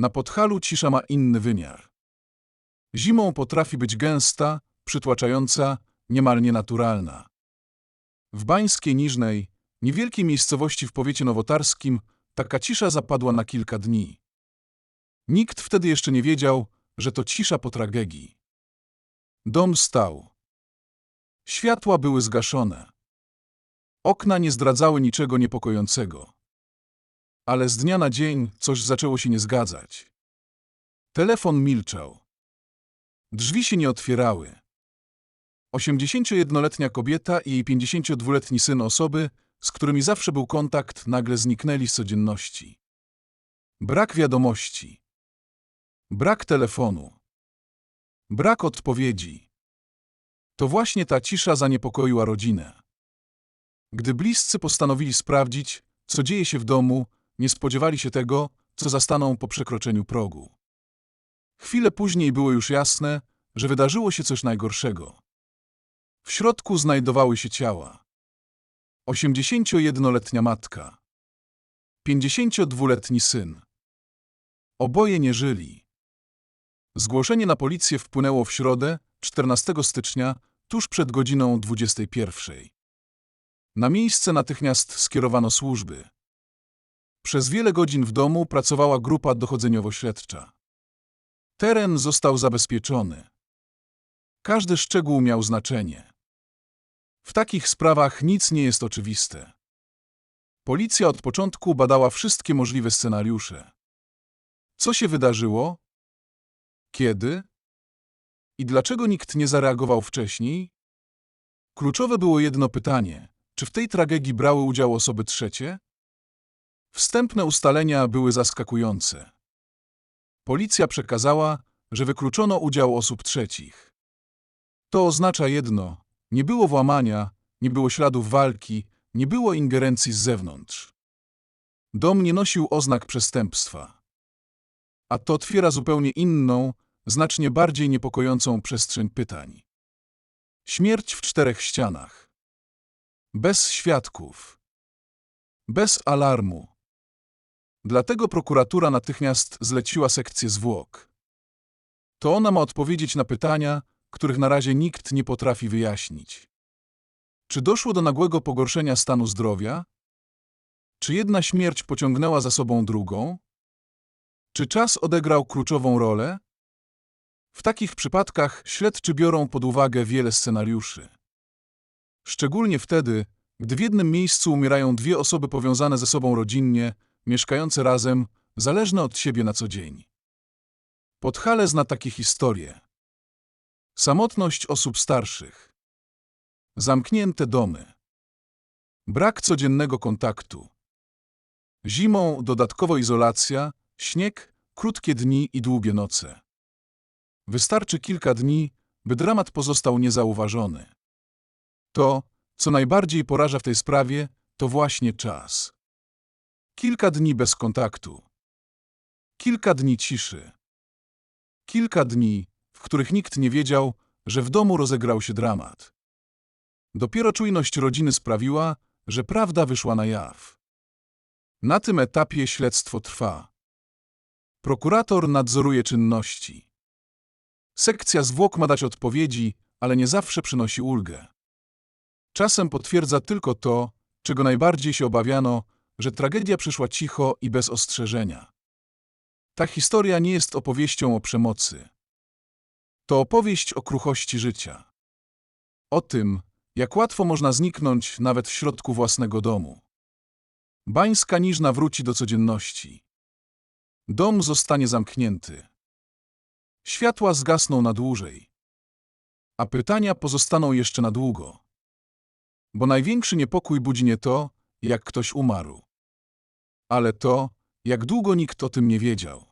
Na Podhalu cisza ma inny wymiar. Zimą potrafi być gęsta, przytłaczająca, niemal nienaturalna. W Bańskiej Niżnej, niewielkiej miejscowości w powiecie nowotarskim, taka cisza zapadła na kilka dni. Nikt wtedy jeszcze nie wiedział, że to cisza po tragedii. Dom stał. Światła były zgaszone. Okna nie zdradzały niczego niepokojącego. Ale z dnia na dzień coś zaczęło się nie zgadzać. Telefon milczał. Drzwi się nie otwierały. 81-letnia kobieta i jej 52-letni syn osoby, z którymi zawsze był kontakt, nagle zniknęli z codzienności. Brak wiadomości. Brak telefonu. Brak odpowiedzi. To właśnie ta cisza zaniepokoiła rodzinę. Gdy bliscy postanowili sprawdzić, co dzieje się w domu, nie spodziewali się tego, co zastaną po przekroczeniu progu. Chwilę później było już jasne, że wydarzyło się coś najgorszego. W środku znajdowały się ciała. 81-letnia matka. 52-letni syn. Oboje nie żyli. Zgłoszenie na policję wpłynęło w środę, 14 stycznia, tuż przed godziną 21. Na miejsce natychmiast skierowano służby. Przez wiele godzin w domu pracowała grupa dochodzeniowo-śledcza. Teren został zabezpieczony. Każdy szczegół miał znaczenie. W takich sprawach nic nie jest oczywiste. Policja od początku badała wszystkie możliwe scenariusze. Co się wydarzyło? Kiedy? I dlaczego nikt nie zareagował wcześniej? Kluczowe było jedno pytanie: czy w tej tragedii brały udział osoby trzecie? Wstępne ustalenia były zaskakujące. Policja przekazała, że wykluczono udział osób trzecich. To oznacza jedno: nie było włamania, nie było śladów walki, nie było ingerencji z zewnątrz. Dom nie nosił oznak przestępstwa. A to otwiera zupełnie inną, znacznie bardziej niepokojącą przestrzeń pytań. Śmierć w czterech ścianach. Bez świadków. Bez alarmu. Dlatego prokuratura natychmiast zleciła sekcję zwłok. To ona ma odpowiedzieć na pytania, których na razie nikt nie potrafi wyjaśnić. Czy doszło do nagłego pogorszenia stanu zdrowia? Czy jedna śmierć pociągnęła za sobą drugą? Czy czas odegrał kluczową rolę? W takich przypadkach śledczy biorą pod uwagę wiele scenariuszy. Szczególnie wtedy, gdy w jednym miejscu umierają dwie osoby powiązane ze sobą rodzinnie, mieszkające razem, zależne od siebie na co dzień. Podhale zna takie historie. Samotność osób starszych. Zamknięte domy. Brak codziennego kontaktu. Zimą dodatkowo izolacja, śnieg, krótkie dni i długie noce. Wystarczy kilka dni, by dramat pozostał niezauważony. To, co najbardziej poraża w tej sprawie, to właśnie czas. Kilka dni bez kontaktu. Kilka dni ciszy. Kilka dni, w których nikt nie wiedział, że w domu rozegrał się dramat. Dopiero czujność rodziny sprawiła, że prawda wyszła na jaw. Na tym etapie śledztwo trwa. Prokurator nadzoruje czynności. Sekcja zwłok ma dać odpowiedzi, ale nie zawsze przynosi ulgę. Czasem potwierdza tylko to, czego najbardziej się obawiano, że tragedia przyszła cicho i bez ostrzeżenia. Ta historia nie jest opowieścią o przemocy. To opowieść o kruchości życia. O tym, jak łatwo można zniknąć nawet w środku własnego domu. Bańska Niżna wróci do codzienności. Dom zostanie zamknięty. Światła zgasną na dłużej. A pytania pozostaną jeszcze na długo. Bo największy niepokój budzi nie to, jak ktoś umarł, ale to, jak długo nikt o tym nie wiedział.